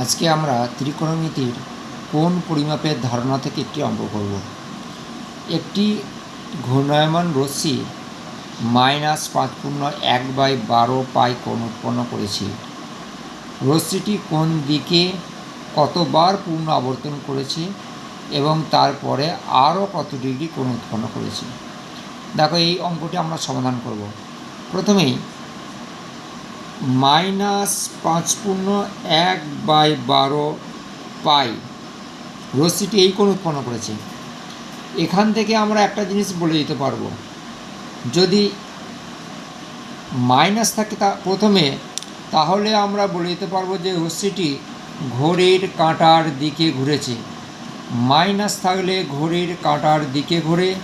আজকে আমরা ত্রিকোণমিতির কোণ পরিমাপের ধারণা থেকে একটি অঙ্ক করব। একটি ঘূর্ণায়মান রশ্মি মাইনাস পাঁচ পূর্ণ এক বাই বারো পাই কোণ উৎপন্ন করেছি। রশ্মিটি কোন দিকে কতবার পূর্ণ আবর্তন করেছে এবং তারপরে আরও কত ডিগ্রি কোণ উৎপন্ন করেছে? দেখো, এই অঙ্কটি আমরা সমাধান করব। প্রথমেই মাইনাস পাঁচ পূর্ণ এক বাই বারো পাই। রশ্মিটি এই কোণ উৎপন্ন করেছে। এখান থেকে আমরা একটা জিনিস বলে দিতে পারব। যদি মাইনাস থাকে তা প্রথমে, তাহলে আমরা বলে দিতে পারব যে রশ্মিটি ঘড়ির কাঁটার দিকে ঘুরেছে। মাইনাস থাকলে ঘড়ির কাঁটার দিকে ঘোরে,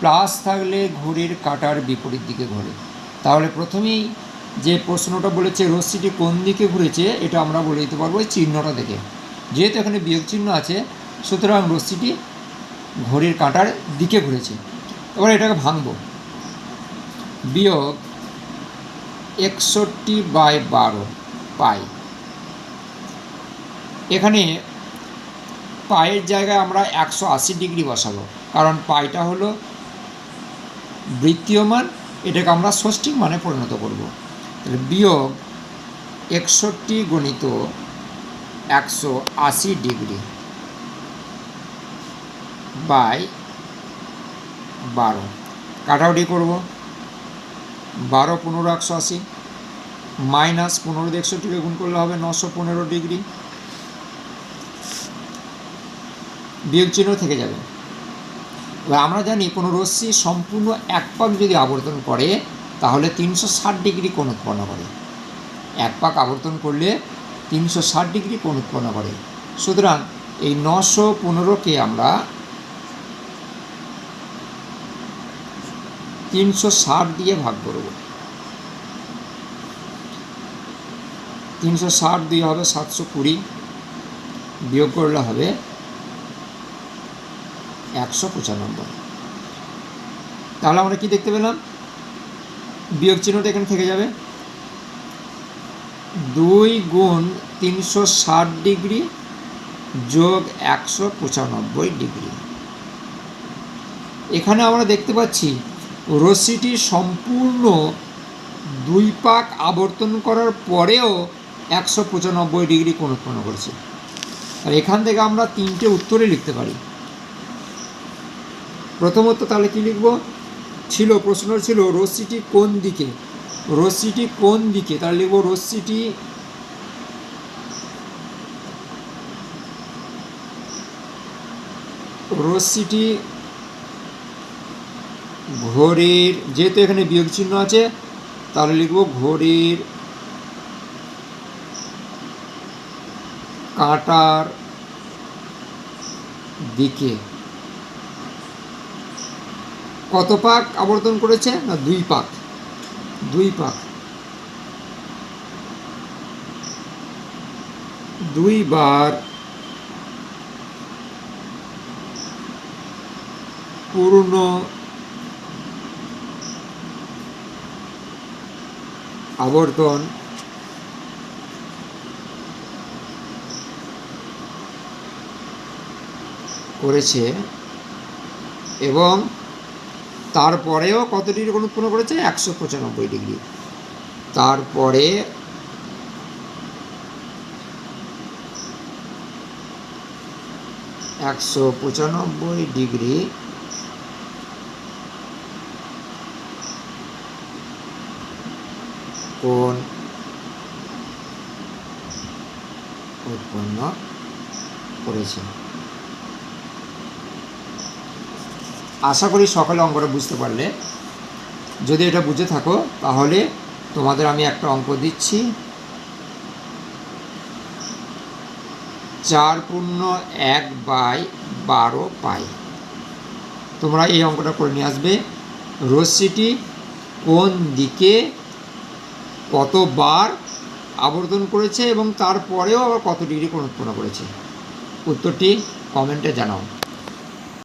প্লাস থাকলে ঘড়ির কাঁটার বিপরীত দিকে ঘোরে। তাহলে প্রথমেই যে প্রশ্নটা বলেছে রশ্মিটি কোন দিকে ঘুরেছে, এটা আমরা বলে দিতে পারব এই চিহ্নটা দেখে। যেহেতু এখানে বিয়োগ চিহ্ন আছে, সুতরাং রশ্মিটি ঘড়ির কাঁটার দিকে ঘুরেছে। এবার এটাকে ভাঙবো। বিয়োগ একষট্টি বাই বারো পাই। এখানে পায়ের জায়গায় আমরা একশো আশি ডিগ্রি বসাবো, কারণ পাইটা হলো বৃত্তীয় মান এটাকে আমরা ষষ্ঠিক মানে পরিণত করব। বিয়োগ একষট্টি গণিত একশো আশি ডিগ্রি বাই বারো। কাটাউটি করব। বারো পনেরো একশো আশি, মাইনাস পনেরো একষট্টিকে গুণ করলে হবে নশো পনেরো ডিগ্রি। বিয়োগ চিহ্ন থেকে যাবে। এবার আমরা জানি কোনো রশ্মি সম্পূর্ণ এক পাক যদি আবর্তন করে তাহলে তিনশো ষাট ডিগ্রি কোণ উৎপন্ন করে। এক পাক আবর্তন করলে তিনশো ষাট ডিগ্রি কোণ উৎপন্ন করে। সুতরাং এই নশো পনেরোকে আমরা তিনশো ষাট দিয়ে ভাগ করব। তিনশো ষাট দিয়ে হবে সাতশো কুড়ি, বিয়োগ করলে হবে একশো পঁচানব্বই। তাহলে আমরা কি দেখতে পেলাম? বিয়োগ চিহ্নটা এখানে থেকে যাবে। দুই গুণ তিনশো ষাট ডিগ্রি যোগ একশো পঁচানব্বই ডিগ্রি। এখানে আমরা দেখতে পাচ্ছি, রশ্মিটি সম্পূর্ণ দুই পাক আবর্তন করার পরেও একশো পঁচানব্বই ডিগ্রি কোণ উৎপন্ন করেছে। আর এখান থেকে আমরা তিনটে উত্তরে লিখতে পারি। প্রথমত তাহলে কি লিখব? ছিল, প্রশ্ন ছিল রশ্মিটি কোন দিকে? রশ্মিটি কোন দিকে? তাহলে লিখব রশ্মিটি রশ্মিটি ঘড়ির, যেহেতু এখানে বিয়োগ চিহ্ন আছে, তাহলে লিখব ঘড়ির কাঁটার দিকে। কত পাক আবর্তন করেছে? না দুই পাক। দুই পাক। দুইবার পূর্ণ আবর্তন করেছে এবং তারপরেও কত ডিগ্রি কোণ উৎপন্ন করেছে? একশো পঁচানব্বই ডিগ্রি। তারপরে একশো পঁচানব্বই ডিগ্রি কোণ উৎপন্ন করেছে। আশা করি সকালে অঙ্কটা বুঝতে পারলে। যদি এটা বুঝে থাকো, তাহলে তোমাদের আমি একটা অঙ্ক দিচ্ছি। চার পূর্ণ এক বাই বারো পাই। তোমরা এই অঙ্কটা করে নিয়ে আসবে। রশ্মিটি কোন দিকে কতবার আবর্তন করেছে এবং তারপরেও আবার কত ডিগ্রি কোণ উৎপন্ন করেছে? উত্তরটি কমেন্টে জানাও।